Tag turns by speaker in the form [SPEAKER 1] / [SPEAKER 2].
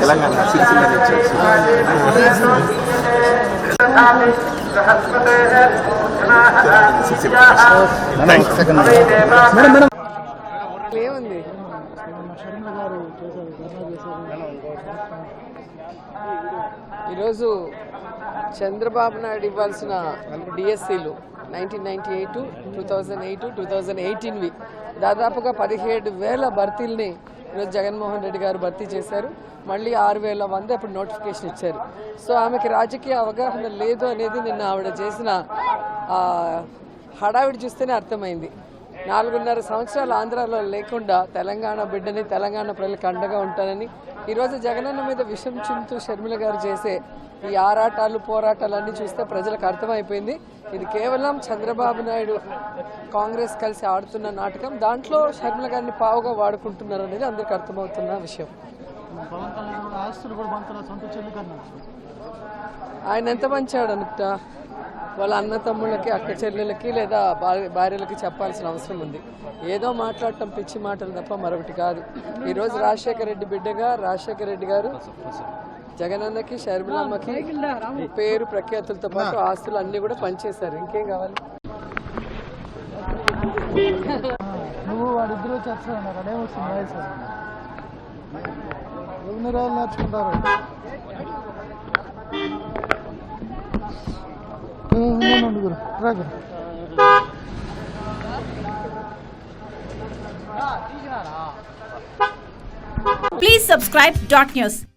[SPEAKER 1] తెలంగాణ సిరిసిల్ల నుంచి
[SPEAKER 2] ఏముంది ఈరోజు చంద్రబాబు నాయుడు ఇవ్వాల్సిన డిఎస్సీలు nineteen ninety eight two thousand eight two thousand ఎయిటీన్వి. దాదాపుగా పదిహేడు వేల భర్తీల్ని ఈరోజు జగన్మోహన్ రెడ్డి గారు భర్తీ చేశారు. మళ్ళీ ఆరు వేల మంది అప్పుడు నోటిఫికేషన్ ఇచ్చారు. సో ఆమెకి రాజకీయ అవగాహన లేదు అనేది నిన్న ఆవిడ చేసిన హడావిడి చూస్తేనే అర్థమైంది. నాలుగున్నర సంవత్సరాలు ఆంధ్రాలో లేకుండా తెలంగాణ బిడ్డని తెలంగాణ ప్రజలకు అండగా ఉంటానని ఈరోజు జగనన్న మీద విషం చింతూ షర్మిల గారు చేసే ఈ ఆరాటాలు పోరాటాలు అన్నీ చూస్తే ప్రజలకు అర్థమైపోయింది. ఇది కేవలం చంద్రబాబు నాయుడు కాంగ్రెస్ కలిసి ఆడుతున్న నాటకం. దాంట్లో షర్మిల గారిని పావుగా వాడుకుంటున్నారు అనేది అందరికి అర్థమవుతున్న విషయం. ఆయన ఎంత మంచాడు అనుకుంట? వాళ్ళ అన్న తమ్ముళ్ళకి అక్క చెల్లెలకి లేదా భార్య- భార్యలకి చెప్పాల్సిన అవసరం ఉంది. ఏదో మాట్లాడటం పిచ్చి మాటలు తప్ప మరొకటి కాదు. ఈరోజు రాజశేఖర రెడ్డి బిడ్డగా రాజశేఖర రెడ్డి గారు జగనన్నకి షర్మిలమ్మకి పేరు ప్రఖ్యాతులతో పాటు ఆస్తులు అన్ని కూడా పనిచేశారు ఇంకేం కావాలి?
[SPEAKER 3] నువ్వు వాడిద్దరు అదే వయసు నేర్చుకుంటారు? ఉండు గురు రా గురు
[SPEAKER 4] Please subscribe dot news.